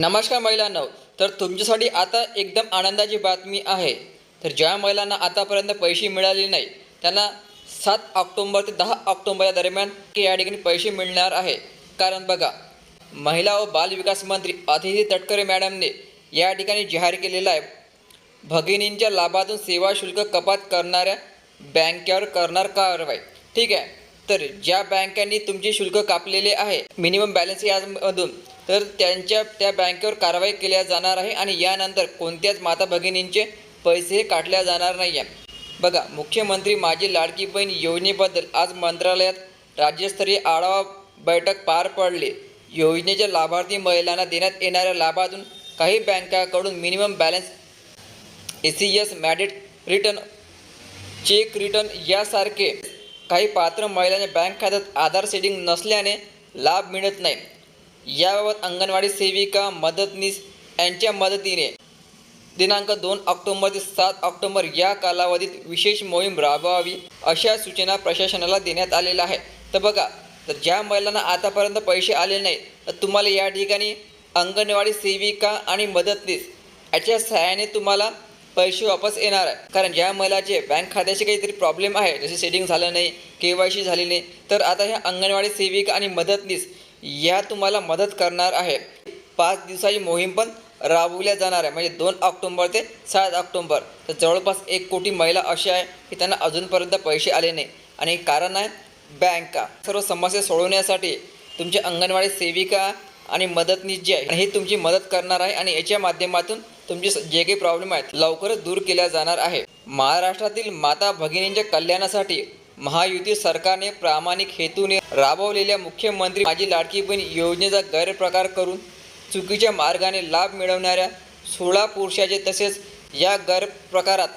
नमस्कार महिलांनो तर तुमच्यासाठी आता एकदम आनंदाची बातमी आहे. तर ज्या महिलांना आतापर्यंत पैसे मिळाले नाही त्यांना सात ऑक्टोंबर ते दहा ऑक्टोंबर या दरम्यान की या ठिकाणी पैसे मिळणार आहे. कारण बघा महिला व बालविकास मंत्री अतिथी तटकरे मॅडमने या ठिकाणी जाहीर केलेला आहे भगिनींच्या लाभातून सेवा शुल्क कपात करणाऱ्या बँकेवर करणार कारवाई. ठीक आहे? तर ज्या बँकांनी तुमचे शुल्क कापलेले आहे मिनिमम बॅलन्स यामधून तर त्यांच्या त्या बँकेवर कारवाई केल्या जाणार आहे आणि यानंतर कोणत्याच माता भगिनींचे पैसे काढल्या जाणार नाही आहे बघा मुख्यमंत्री माझी लाडकी बहीण योजनेबद्दल आज मंत्रालयात राज्यस्तरीय आढावा बैठक पार पडली. योजनेच्या लाभार्थी महिलांना देण्यात येणाऱ्या लाभातून काही बँकाकडून minimum balance A C S mandate return cheque return यासारखे काही पात्र महिलांच्या बँक खात्यात आधार सेटिंग नसल्याने लाभ मिळत नाही. याबाबत अंगणवाडी सेविका मदतनीस यांच्या मदतीने दिनांक दोन ऑक्टोबर ते सात ऑक्टोंबर या कालावधीत विशेष मोहीम राबवावी अशा सूचना प्रशासनाला देण्यात आलेल्या आहे तर बघा तर ज्या महिलांना आतापर्यंत पैसे आले नाही तर तुम्हाला या ठिकाणी अंगणवाडी सेविका आणि मदतनीस याच्या सहाय्याने तुम्हाला पैसे वापस येणार आहे. कारण ज्या महिलाचे बँक खात्याचे काहीतरी प्रॉब्लेम आहे. जसे सेटिंग झालं नाही के वाय सी झाली नाही. तर आता ह्या अंगणवाडी सेविका आणि मदतनीस या तुम्हाला मदत करणार आहे. पाच दिवसाची मोहीम पण राबवल्या जाणार आहे. म्हणजे दोन ऑक्टोंबर ते सात ऑक्टोंबर. तर जवळपास एक कोटी महिला अशा आहे की त्यांना अजूनपर्यंत पैसे आले नाही. आणि कारण आहे बँका. सर्व समस्या सोडवण्यासाठी तुमचे अंगणवाडी सेविका आणि मदतनीस जे आहे हे तुमची मदत करणार आहे आणि याच्या माध्यमातून तुमचे जे काही प्रॉब्लेम आहेत लवकरच दूर केल्या जाणार आहे. महाराष्ट्रातील माता भगिनींच्या कल्याणासाठी महायुती सरकारने प्रामाणिक हेतूने राबवलेल्या मुख्यमंत्री माझी लाडकी बहीण योजनेचा गैरप्रकार करून चुकीच्या मार्गाने लाभ मिळवणाऱ्या सोळा पुरुषाचे तसेच या गैरप्रकारात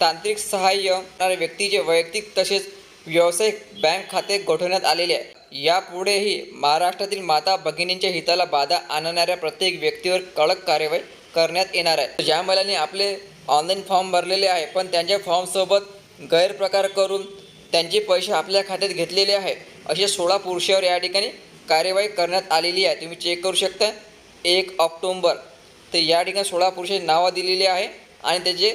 तांत्रिक सहाय्य व्यक्तीचे वैयक्तिक तसेच व्यावसायिक बँक खाते गोठवण्यात आलेले आहे. यापुढेही महाराष्ट्रातील माता भगिनींच्या हिताला बाधा आणणाऱ्या प्रत्येक व्यक्तीवर कडक कार्यवाही करण्यात येणार आहे. ज्या महिलांनी आपले ऑनलाईन फॉर्म भरलेले आहे पण त्यांच्या फॉर्मसोबत गैरप्रकार करून त्यांचे पैसे आपल्या खात्यात घेतलेले आहे असे सोळा पुरुषावर या ठिकाणी कार्यवाही करण्यात आलेली आहे. तुम्ही चेक करू शकता. एक ऑक्टोंबर तर या ठिकाणी सोळा पुरुषांची नावं दिलेली आहे आणि त्याचे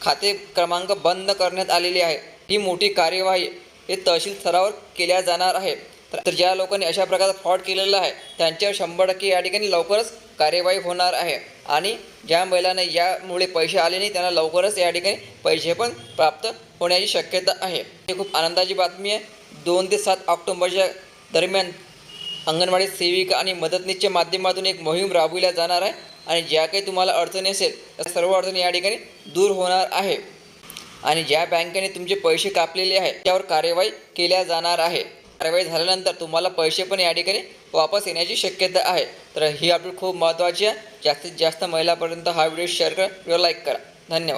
खाते क्रमांक बंद करण्यात आलेले आहे. ही मोठी कार्यवाही हे तहसील स्तरावर केल्या जाणार आहे. तर ज्या लोकांनी अशा प्रकारचा फ्रॉड केलेला आहे त्यांच्यावर शंभर टक्के या ठिकाणी लवकरच कार्यवाही होणार आहे. आणि ज्या महिलांना यामुळे पैसे आले नाही त्यांना लवकरच या ठिकाणी पैसे पण प्राप्त होण्याची शक्यता आहे. हे खूप आनंदाची बातमी आहे. दोन ते सात ऑक्टोंबरच्या दरम्यान अंगणवाडी सेविका आणि मदतनीसच्या माध्यमातून एक मोहीम राबविल्या जाणार आहे आणि ज्या काही तुम्हाला अडचणी असेल त्या सर्व अडचणी या ठिकाणी दूर होणार आहे. आणि ज्या बँकेने तुमचे पैसे कापलेले आहे त्यावर कार्यवाही केल्या जाणार आहे. कारवाई झाल्यानंतर तुम्हाला पैसे पण या ठिकाणी वापस येण्याची शक्यता आहे. तर ही अपडेट खूप महत्त्वाची आहे. जास्तीत जास्त महिलापर्यंत हा व्हिडिओ शेअर करा. व्हिडिओ लाईक करा. धन्यवाद.